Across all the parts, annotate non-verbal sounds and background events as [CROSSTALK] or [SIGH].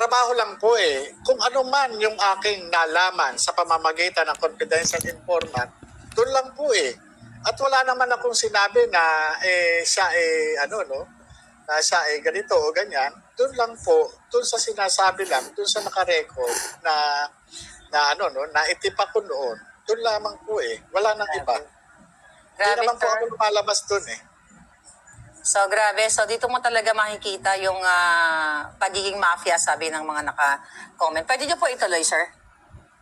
trabaho lang po eh. Kung ano man yung aking nalaman sa pamamagitan ng confidential informant, doon lang po eh. At wala naman akong sinabi na eh, siya eh, ano no, na siya eh ganito o ganyan. Doon lang po, doon sa sinasabi lang, doon sa nakarecord na na ano no, na itipa ko noon. Doon lamang po eh. Wala nang iba. Hindi Grabe, naman po ako lumalabas doon eh. So, grabe. So, dito mo talaga makikita yung ah, pagiging mafia, sabi ng mga naka-comment. Pwede niyo po ituloy, sir?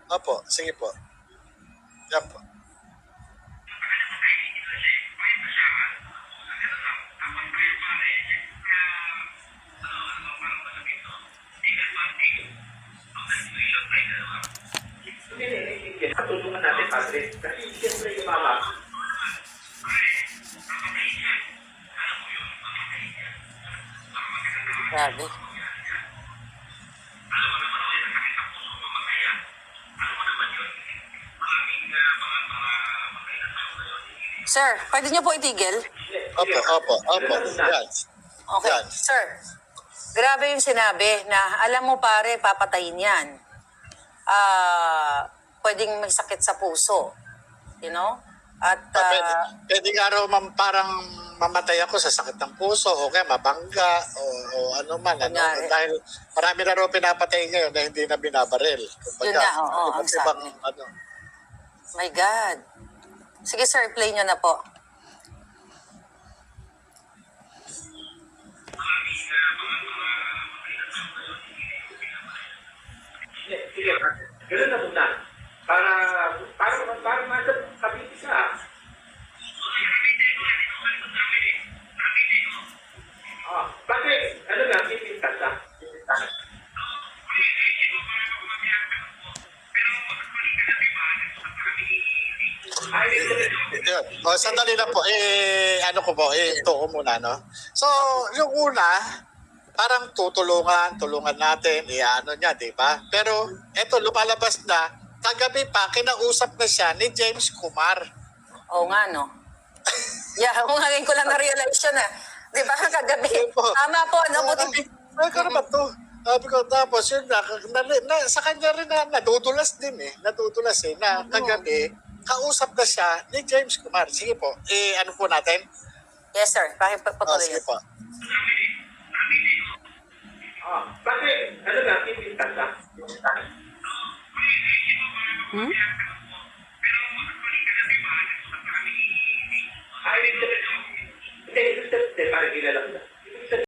Opo, sige po. Yan po. Patulungan natin, Padre. Kasi Grabe. Sir, pwede niyo po itigil? Opo, opo, opo. Yan. Okay. Yan. Sir, grabe yung sinabi na alam mo pare, papatayin yan. Ah, pwedeng may sakit sa puso. You know? At Ah, pwede, ah, pwede nga raw mam, parang mamatay ako sa sakit ng puso o kaya mabangga o, o ano man. Ano, Kunyari. dahil marami na raw pinapatay ngayon na hindi na binabaril. Yun na, oo, ang iba't ibang, sabi. ano, my God. Sige sir, play nyo na po. Sige, ganun na. Para, para, yun. O, sandali lang po. Eh, ano ko po, eh, ito ko muna, no? So, yung una, parang tutulungan, tulungan natin, iano niya, di ba? Pero, eto, lumalabas na, kagabi pa, kinausap na siya ni James Kumar. Oo nga, no? [LAUGHS] Yeah, kung ngayon ko lang na-realize yun ah. Di ba, [LAUGHS] kagabi? Tama po, no? Buti, Ay, ano ba to? Sabi ko, tapos yun na, na, na, sa kanya rin na, nadudulas din eh. Nadudulas eh, na kagabi, kausap na siya ni James Kumar. Sige po, eh, ano po natin? yes sir, bakit pa Oh, patuloy sige po. ah, bakit? Ano nga, pipintas ka? Pipintas. Hmm?